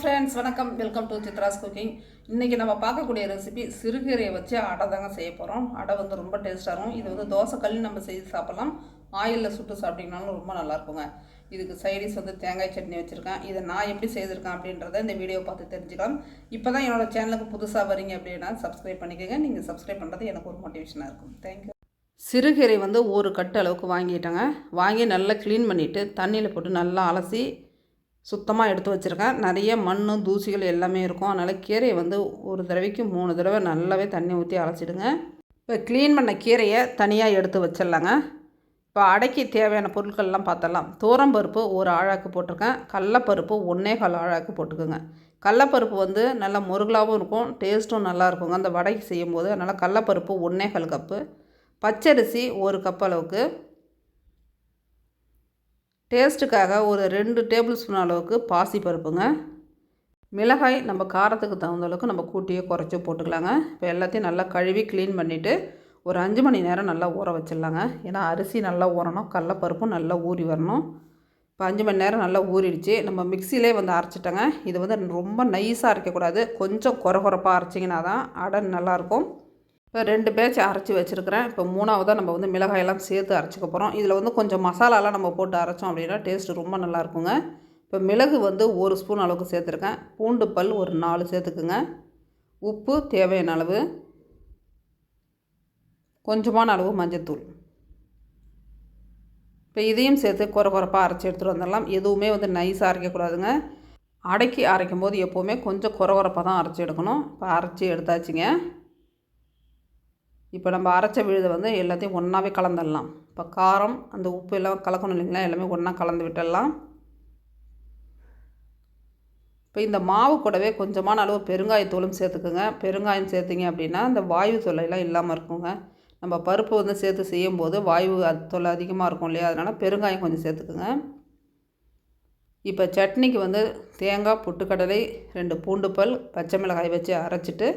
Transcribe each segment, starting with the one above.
Friends வணக்கம். Welcome to Chitra's cooking இன்றைக்கி நம்ம பார்க்கக்கூடிய ரெசிபி சிறுகீரையை வச்சு அடை தாங்க செய்ய போகிறோம் அடை வந்து ரொம்ப டேஸ்ட்டாக இருக்கும். இது வந்து தோசை கல் நம்ம செய்து சாப்பிட்லாம். ஆயிலில் சுட்டு சாப்பிட்டிங்கனாலும் ரொம்ப நல்லா இருக்குங்க. இதுக்கு சைடிஸ் வந்து தேங்காய் சட்னி வச்சுருக்கேன். இதை நான் எப்படி செய்திருக்கேன் அப்படின்றத இந்த வீடியோ பார்த்து தெரிஞ்சுக்கலாம். இப்போ தான் என்னோடய சேனலுக்கு புதுசாக வரீங்க அப்படின்னா சப்ஸ்கிரைப் பண்ணிக்கோங்க. நீங்கள் சப்ஸ்கிரைப் பண்ணுறது எனக்கு ஒரு மோட்டிவேஷனாக இருக்கும். தேங்க்யூ சிறுகீரை வந்து ஒரு கட்டு அளவுக்கு வாங்கிட்டேங்க. வாங்கி நல்லா க்ளீன் பண்ணிவிட்டு தண்ணியில் போட்டு நல்லா அலசி சுத்தமாக எடுத்து வச்சுருக்கேன். நிறைய மண் தூசிகள் எல்லாமே இருக்கும். அதனால் கீரையை வந்து ஒரு தடவைக்கு மூணு தடவை நல்லாவே தண்ணி ஊற்றி அலசிடுங்க. இப்போ க்ளீன் பண்ண கீரையை தனியாக எடுத்து வச்சிடலாங்க. இப்போ அடைக்கி தேவையான பொருட்கள்லாம் பார்த்தலாம் தூரம்பருப்பு ஒரு ஆழாக்கு போட்டிருக்கேன். கடலப்பருப்பு ஒன்றே கால் ஆழாக்கு போட்டுக்கோங்க. கடலப்பருப்பு வந்து நல்லா முருகலாகவும் இருக்கும் டேஸ்ட்டும் நல்லா இருக்குங்க. அந்த வடைக்கு செய்யும்போது அதனால் கடலப்பருப்பு ஒன்றே கால் கப்பு பச்சரிசி ஒரு கப் அளவுக்கு டேஸ்ட்டுக்காக ஒரு ரெண்டு டேபிள் ஸ்பூன் அளவுக்கு பாசி பருப்புங்க. மிளகாய் நம்ம காரத்துக்கு தகுந்த அளவுக்கு நம்ம கூட்டியே குறைச்சி போட்டுக்கலாங்க. இப்போ எல்லாத்தையும் நல்லா கழுவி க்ளீன் பண்ணிவிட்டு ஒரு அஞ்சு மணி நேரம் நல்லா ஊற வச்சிடலாங்க. ஏன்னா அரிசி நல்லா ஊறணும் கடலப்பருப்பும் நல்லா ஊறி வரணும். இப்போ அஞ்சு மணி நேரம் நல்லா ஊறிடுச்சு. நம்ம மிக்சிலே வந்து அரைச்சிட்டோங்க. இது வந்து ரொம்ப நைஸாக அரைக்கக்கூடாது. கொஞ்சம் குறை குறைப்பாக அரைச்சிங்கன்னா தான் அடை நல்லாயிருக்கும். இப்போ ரெண்டு பேட்ச் அரைச்சி வச்சுருக்கிறேன். இப்போ மூணாவதாக நம்ம வந்து மிளகாயெல்லாம் சேர்த்து அரைச்சிக்க போகிறோம் இதில் வந்து கொஞ்சம் மசாலாலாம் நம்ம போட்டு அரைச்சோம் அப்படின்னா டேஸ்ட்டு ரொம்ப நல்லாயிருக்குங்க. இப்போ மிளகு வந்து ஒரு ஸ்பூன் அளவுக்கு சேர்த்துருக்கேன். பூண்டு பல் ஒரு நாலு சேர்த்துக்குங்க. உப்பு தேவையான அளவு. கொஞ்சமான அளவு மஞ்சத்தூள். இப்போ இதையும் சேர்த்து குறை குறைப்பாக அரைச்சி எடுத்துகிட்டு வந்துடலாம். எதுவுமே வந்து நைஸாக அரைக்கக்கூடாதுங்க. அடைக்கி அரைக்கும் போது எப்போவுமே கொஞ்சம் குறை குறைப்பாக தான் அரைச்சி எடுக்கணும். இப்போ அரைச்சி எடுத்தாச்சுங்க. இப்போ நம்ம அரைச்ச விழுதை வந்து எல்லாத்தையும் ஒன்றாவே கலந்துடலாம். இப்போ காரம் அந்த உப்பு எல்லாம் கலக்கணும் இல்லைங்களா? எல்லாமே ஒன்றா கலந்து விட்டுடலாம். இப்போ இந்த மாவு கூடவே கொஞ்சமான அளவு பெருங்காயத்தூளும் சேர்த்துக்குங்க. பெருங்காயம் சேர்த்திங்க அப்படின்னா இந்த வாயு தொல்லையெல்லாம் இல்லாமல் இருக்குங்க. நம்ம பருப்பு வந்து சேர்த்து செய்யும்போது வாயு தொல்லை அதிகமாக இருக்கும் இல்லையா? அதனால் பெருங்காயம் கொஞ்சம் சேர்த்துக்குங்க. இப்போ சட்னிக்கு வந்து தேங்காய் புட்டுக்கடலை ரெண்டு பூண்டு பல் பச்சை மிளகாய் வச்சு அரைச்சிட்டு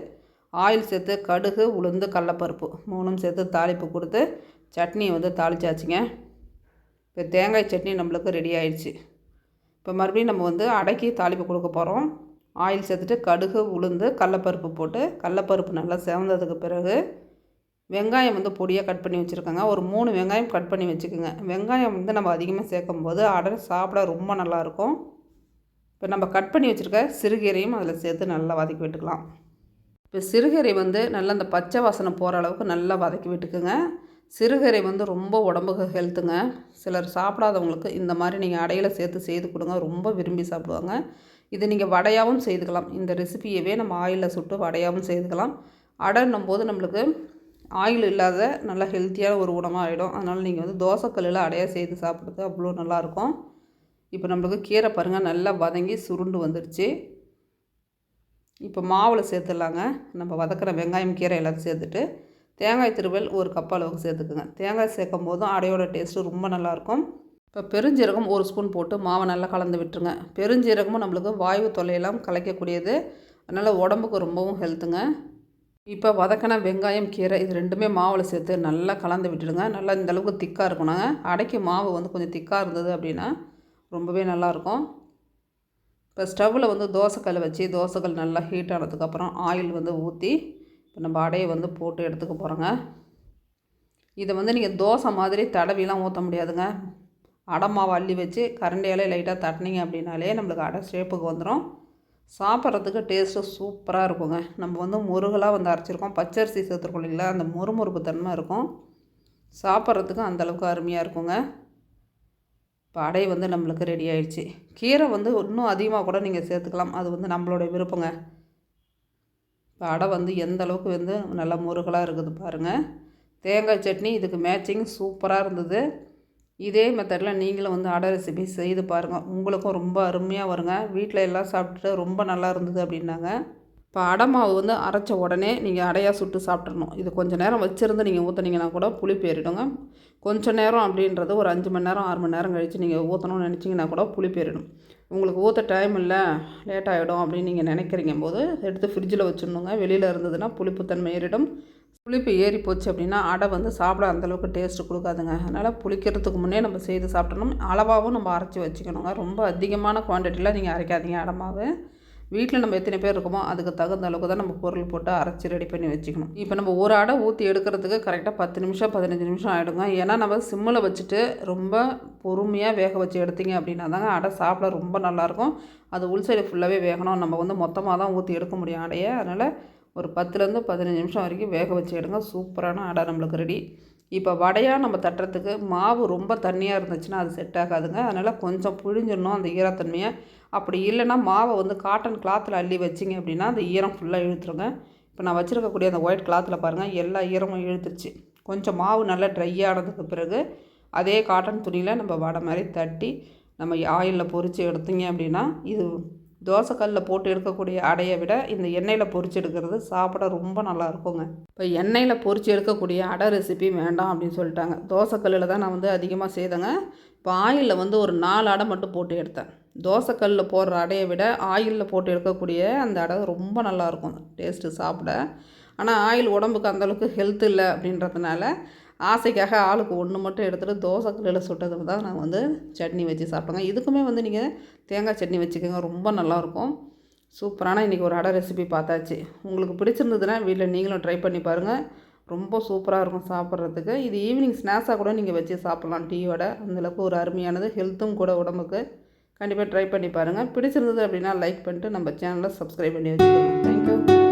ஆயில் சேர்த்து கடுகு உளுந்து கடலப்பருப்பு மூணும் சேர்த்து தாளிப்பு கொடுத்து சட்னியை வந்து தாளிச்சாச்சுங்க. இப்போ தேங்காய் சட்னி நம்மளுக்கு ரெடி ஆயிடுச்சு. இப்போ மறுபடியும் நம்ம வந்து அடக்கி தாளிப்பு கொடுக்க போகிறோம் ஆயில் சேர்த்துட்டு கடுகு உளுந்து கடலப்பருப்பு போட்டு கடலப்பருப்பு நல்லா சேர்ந்ததுக்கு பிறகு வெங்காயம் வந்து பொடியாக கட் பண்ணி வச்சுருக்கோங்க. ஒரு மூணு வெங்காயம் கட் பண்ணி வச்சுக்கோங்க. வெங்காயம் வந்து நம்ம அதிகமாக சேர்க்கும் போது அடை சாப்பிட ரொம்ப நல்லாயிருக்கும் இப்போ நம்ம கட் பண்ணி வச்சுருக்க சிறுகீரையும் அதில் சேர்த்து நல்லா வதக்கி விட்டுக்கலாம். இப்போ சிறுகீரை வந்து நல்லா அந்த பச்சை வாசனை போகிற அளவுக்கு நல்லா வதக்கி விட்டுக்குங்க. சிறுகீரை வந்து ரொம்ப உடம்புக்கு ஹெல்த்துங்க. சிலர் சாப்பிடாதவங்களுக்கு இந்த மாதிரி நீங்கள் அடையில் சேர்த்து செய்து கொடுங்க. ரொம்ப விரும்பி சாப்பிடுவாங்க. இது நீங்கள் வடையாகவும் செய்துக்கலாம். இந்த ரெசிபியவே நம்ம ஆயிலில் சுட்டு வடையாகவும் செய்துக்கலாம். அடைன்னும் போது நம்மளுக்கு ஆயில் இல்லாத நல்லா ஹெல்த்தியான ஒரு உணவாக ஆகிடும் அதனால் நீங்கள் வந்து தோசைக்கல்லில் அடையாக செய்து சாப்பிட்றது அவ்வளோ நல்லாயிருக்கும். இப்போ நம்மளுக்கு கீரை பாருங்கள் நல்லா வதங்கி சுருண்டு வந்துடுச்சு இப்போ மாவில் சேர்த்துடலாங்க. நம்ம வதக்கிற வெங்காயம் கீரை எல்லாத்தையும் சேர்த்துட்டு தேங்காய் திருவல் ஒரு கப் அளவுக்கு சேர்த்துக்குங்க. தேங்காய் சேர்க்கும் போதும் அடையோட டேஸ்ட்டு ரொம்ப நல்லாயிருக்கும். இப்போ பெருஞ்சீரகம் ஒரு ஸ்பூன் போட்டு மாவை நல்லா கலந்து விட்டுருங்க. பெருஞ்சீரகமும் நம்மளுக்கு வாயு தொல்லையெல்லாம் கலைக்கக்கூடியது. அதனால் உடம்புக்கு ரொம்பவும் ஹெல்த்துங்க இப்போ வதக்கின வெங்காயம் கீரை இது ரெண்டுமே மாவில் சேர்த்து நல்லா கலந்து விட்டுடுங்க. நல்லா இந்தளவுக்கு திக்காக இருக்கணுங்க. அடைக்கு மாவு வந்து கொஞ்சம் திக்காக இருந்தது அப்படின்னா ரொம்பவே நல்லாயிருக்கும். இப்போ ஸ்டவ்வில் வந்து தோசைக்கல் வச்சு தோசைக்கல் நல்லா ஹீட் ஆனதுக்கப்புறம் ஆயில் வந்து ஊற்றி இப்போ நம்ம அடையை வந்து போட்டு எடுத்துக்க போகிறோங்க இதை வந்து நீங்கள் தோசை மாதிரி தடவிலாம் ஊற்ற முடியாதுங்க. அடை மாவு அள்ளி வச்சு கரண்டியாலே லைட்டாக தட்டினீங்க அப்படின்னாலே நம்மளுக்கு அடை ஷேப்புக்கு வந்துடும் சாப்பிட்றதுக்கு டேஸ்ட்டு சூப்பராக இருக்குங்க. நம்ம வந்து முருகலாக வந்து அரைச்சிருக்கோம். பச்சரிசி சேர்த்துருக்கோம் இல்லைங்களா? அந்த முறுமுறுப்பு தன்மை இருக்கும். சாப்பிட்றதுக்கு அந்தளவுக்கு அருமையாக இருக்குங்க. இப்போ வந்து நம்மளுக்கு ரெடி ஆயிடுச்சு. கீரை வந்து இன்னும் அதிகமாக கூட நீங்கள் சேர்த்துக்கலாம். அது வந்து நம்மளோட விருப்பங்க. பாடை வந்து எந்த அளவுக்கு வந்து நல்லா முருகலாக இருக்குது பாருங்கள் தேங்காய் சட்னி இதுக்கு மேட்சிங் சூப்பராக இருந்தது. இதே மெத்தடில் நீங்களும் வந்து அடை ரெசிபி செய்து பாருங்கள் உங்களுக்கும் ரொம்ப அருமையாக வருங்க. வீட்டில் எல்லாம் சாப்பிட்டுட்டு ரொம்ப நல்லா இருந்தது அப்படின்னாங்க. இப்போ அடை மாவு வந்து அரைச்ச உடனே நீங்கள் அடையாக சுட்டு சாப்பிட்றணும் இது கொஞ்சம் நேரம் வச்சுருந்து நீங்கள் ஊற்றுனீங்கன்னா கூட புளி பேரிடுங்க கொஞ்சம் நேரம் அப்படின்றது ஒரு அஞ்சு மணி நேரம் ஆறு மணி நேரம் கழித்து நீங்கள் ஊற்றணும்னு நினச்சிங்கன்னா கூட புளி பேரிடும் உங்களுக்கு ஊற்ற டைம் இல்லை லேட் ஆகிடும் அப்படின்னு நீங்கள் நினைக்கிறீங்க போது எடுத்து ஃப்ரிட்ஜில் வச்சிடணுங்க. வெளியில் இருந்ததுன்னா புளிப்புத்தன்மை ஏறிடும். புளிப்பு ஏறி போச்சு அப்படின்னா அடை வந்து சாப்பிட அந்தளவுக்கு டேஸ்ட்டு கொடுக்காதுங்க. அதனால் புளிக்கிறதுக்கு முன்னே நம்ம செய்து சாப்பிடணும். அளவாகவும் நம்ம அரைச்சி வச்சுக்கணுங்க. ரொம்ப அதிகமான குவான்டிட்டியில் நீங்கள் அரைக்காதீங்க அடை வீட்டில் நம்ம எத்தனை பேர் இருக்கோமோ அதுக்கு தகுந்த அளவுக்கு தான் நம்ம பொருள் போட்டு அரைச்சி ரெடி பண்ணி வச்சுக்கணும். இப்போ நம்ம ஒரு அடை ஊற்றி எடுக்கிறதுக்கு கரெக்டாக பத்து நிமிஷம் பதினஞ்சு நிமிஷம் ஆகிடுங்க ஏன்னா நம்ம சிம்மில் வச்சுட்டு ரொம்ப பொறுமையாக வேக வச்சு எடுத்தீங்க அப்படின்னா தாங்க அடை சாப்பிட ரொம்ப நல்லாயிருக்கும் அது உள் சைடு ஃபுல்லாகவே வேகணும். நம்ம வந்து மொத்தமாக தான் ஊற்றி எடுக்க முடியும் அடையை. அதனால் ஒரு பத்துலேருந்து பதினஞ்சு நிமிஷம் வரைக்கும் வேக வச்சு எடுங்க. சூப்பரான அடை நம்மளுக்கு ரெடி இப்போ வடையாக நம்ம தட்டுறதுக்கு மாவு ரொம்ப தண்ணியாக இருந்துச்சுன்னா அது செட் ஆகாதுங்க. அதனால் கொஞ்சம் புழிஞ்சிடணும் அந்த ஈரத்தன்மையை. அப்படி இல்லைன்னா மாவை வந்து காட்டன் கிளாத்தில் அள்ளி வச்சிங்க அப்படின்னா அந்த ஈரம் ஃபுல்லாக இழுத்துருங்க. இப்போ நான் வச்சுருக்கக்கூடிய அந்த ஒயிட் கிளாத்தில் பாருங்கள் எல்லா ஈரமும் இழுத்துருச்சு. கொஞ்சம் மாவு நல்லா ட்ரை ஆனதுக்கு பிறகு அதே காட்டன் துணியில் நம்ம வடை மாதிரி தட்டி நம்ம ஆயிலில் பொறிச்சு எடுத்தீங்க அப்படின்னா இது தோசைக்கல்லில் போட்டு எடுக்கக்கூடிய அடையை விட இந்த எண்ணெயில் பொறிச்சு எடுக்கிறது சாப்பிட ரொம்ப நல்லா இருக்குங்க. இப்போ எண்ணெயில் பொறிச்சு எடுக்கக்கூடிய அடை ரெசிபி வேண்டாம் அப்படின்னு சொல்லிட்டாங்க. தோசைக்கல்லில் தான் நான் வந்து அதிகமாக செய்தேங்க. இப்போ ஆயிலில் வந்து ஒரு நாலு அடை மட்டும் போட்டு எடுத்தேன். தோசைக்கல்லில் போடுற அடையை விட ஆயிலில் போட்டு எடுக்கக்கூடிய அந்த அடை ரொம்ப நல்லாயிருக்கும் டேஸ்ட்டு சாப்பிட. ஆனால் ஆயில் உடம்புக்கு அந்தளவுக்கு ஹெல்த் இல்லை அப்படின்றதுனால ஆசைக்காக ஆளுக்கு ஒன்று மட்டும் எடுத்துகிட்டு தோசை கல்லில் சுட்டதுக்கு தான் நான் வந்து சட்னி வச்சு சாப்பிட்டோங்க. இதுக்குமே வந்து நீங்கள் தேங்காய் சட்னி வச்சுக்கோங்க ரொம்ப நல்லாயிருக்கும். சூப்பரான இன்றைக்கி ஒரு அடை ரெசிபி பார்த்தாச்சு. உங்களுக்கு பிடிச்சிருந்ததுன்னா வீட்டில் நீங்களும் ட்ரை பண்ணி பாருங்கள் ரொம்ப சூப்பராக இருக்கும் சாப்பிட்றதுக்கு. இது ஈவினிங் ஸ்நாக்ஸாக கூட நீங்கள் வச்சு சாப்பிட்லாம் டீயோட அந்தளவுக்கு ஒரு அருமையானது ஹெல்த்தும் கூட உடம்புக்கு. கண்டிப்பாக ட்ரை பண்ணி பாருங்கள் பிடிச்சிருந்தது அப்படின்னா லைக் பண்ணிட்டு நம்ம சேனலை சப்ஸ்கிரைப் பண்ணி வச்சுக்கோங்க. தேங்க்யூ